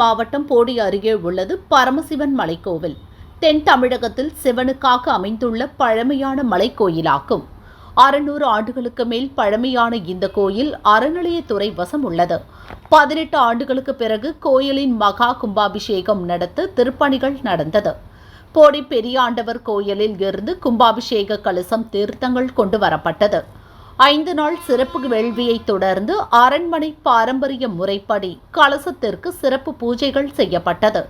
மாவட்டம் போடி அருகே உள்ளது பரமசிவன் மலைக்கோவில். தென் தமிழகத்தில் சிவனுக்காக அமைந்துள்ள பழமையான மலைக்கோயிலாகும். அறுநூறு ஆண்டுகளுக்கு மேல் பழமையான இந்த கோயில் அறநிலையத்துறை வசம் உள்ளது. பதினெட்டு ஆண்டுகளுக்கு பிறகு கோயிலின் மகா கும்பாபிஷேகம் நடத்த திருப்பணிகள் நடந்தது. போடி பெரியாண்டவர் கோயிலில் இருந்து கும்பாபிஷேக கலசம் தீர்த்தங்கள் கொண்டு வரப்பட்டது. ஐந்து நாள் சிறப்பு வேள்வியைத் தொடர்ந்து அரண்மனை பாரம்பரிய முறைப்படி கலசத்திற்கு சிறப்பு பூஜைகள் செய்யப்பட்டது.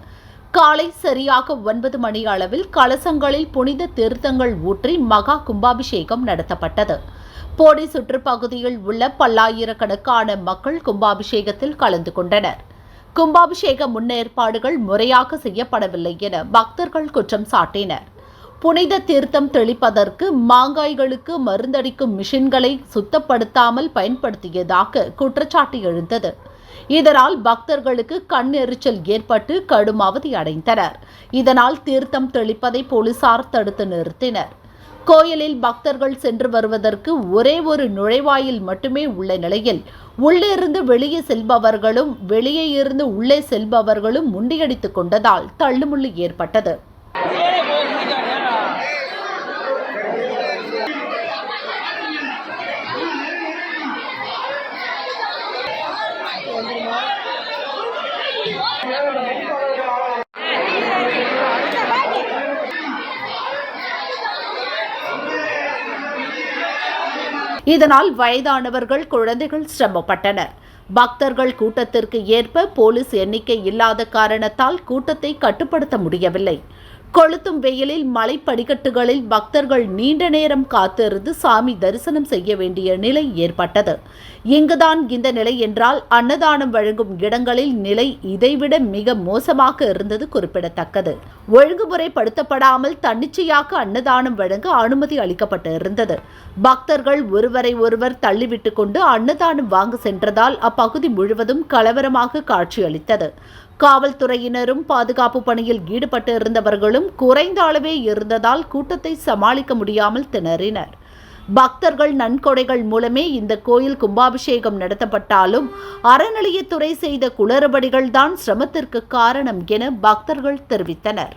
காலை சரியாக ஒன்பது மணி அளவில் கலசங்களில் புனித தீர்த்தங்கள் ஊற்றி மகா கும்பாபிஷேகம் நடத்தப்பட்டது. போடி சுற்றுப்பகுதியில் உள்ள பல்லாயிரக்கணக்கான மக்கள் கும்பாபிஷேகத்தில் கலந்து கொண்டனர். கும்பாபிஷேக முன்னேற்பாடுகள் முறையாக செய்யப்படவில்லை என பக்தர்கள் குற்றம் சாட்டினர். புனித தீர்த்தம் தெளிப்பதற்கு மாங்காய்களுக்கு மருந்தடிக்கும் மிஷின்களை சுத்தப்படுத்தாமல் பயன்படுத்தியதாக குற்றச்சாட்டு எழுந்தது. இதனால் பக்தர்களுக்கு கண் எரிச்சல் ஏற்பட்டு கடும் அவதி அடைந்தனர். இதனால் தீர்த்தம் தெளிப்பதை போலீசார் தடுத்து நிறுத்தினர். கோயிலில் பக்தர்கள் சென்று வருவதற்கு ஒரே ஒரு நுழைவாயில் மட்டுமே உள்ள நிலையில் உள்ளே இருந்து வெளியே செல்பவர்களும் வெளியே இருந்து உள்ளே செல்பவர்களும் முண்டியடித்துக் கொண்டதால் தள்ளுமுள்ளு ஏற்பட்டது. இதனால் வயதானவர்கள் குழந்தைகள் சிரமப்பட்டனர். பக்தர்கள் கூட்டத்திற்கு ஏற்ப போலீஸ் எண்ணிக்கை இல்லாத காரணத்தால் கூட்டத்தை கட்டுப்படுத்த முடியவில்லை. கொளுத்தும் வெயிலில் மலை படிக்கட்டுகளில் பக்தர்கள் நீண்ட நேரம் காத்திருந்து சாமி தரிசனம் செய்ய வேண்டிய நிலை ஏற்பட்டது. இங்குதான் இந்த நிலை என்றால் அன்னதானம் வழங்கும் இடங்களில் நிலை இதைவிட மிக மோசமாக இருந்தது குறிப்பிடத்தக்கது. ஒழுங்குமுறைப்படுத்தப்படாமல் தன்னிச்சையாக அன்னதானம் வழங்க அனுமதி அளிக்கப்பட்டு இருந்தது. பக்தர்கள் ஒருவரை ஒருவர் தள்ளிவிட்டு கொண்டு அன்னதானம் வாங்க சென்றதால் அப்பகுதி முழுவதும் கலவரமாக காட்சியளித்தது. காவல்துறையினரும் பாதுகாப்பு பணியில் ஈடுபட்டு இருந்தவர்களும் குறைந்த அளவே இருந்ததால் கூட்டத்தை சமாளிக்க முடியாமல் திணறினர். பக்தர்கள் நன்கொடைகள் மூலமே இந்த கோயில் கும்பாபிஷேகம் நடத்தப்பட்டாலும் அறநிலையத்துறை செய்த குளறுபடிகள் தான் சிரமத்திற்கு காரணம் என பக்தர்கள் தெரிவித்தனர்.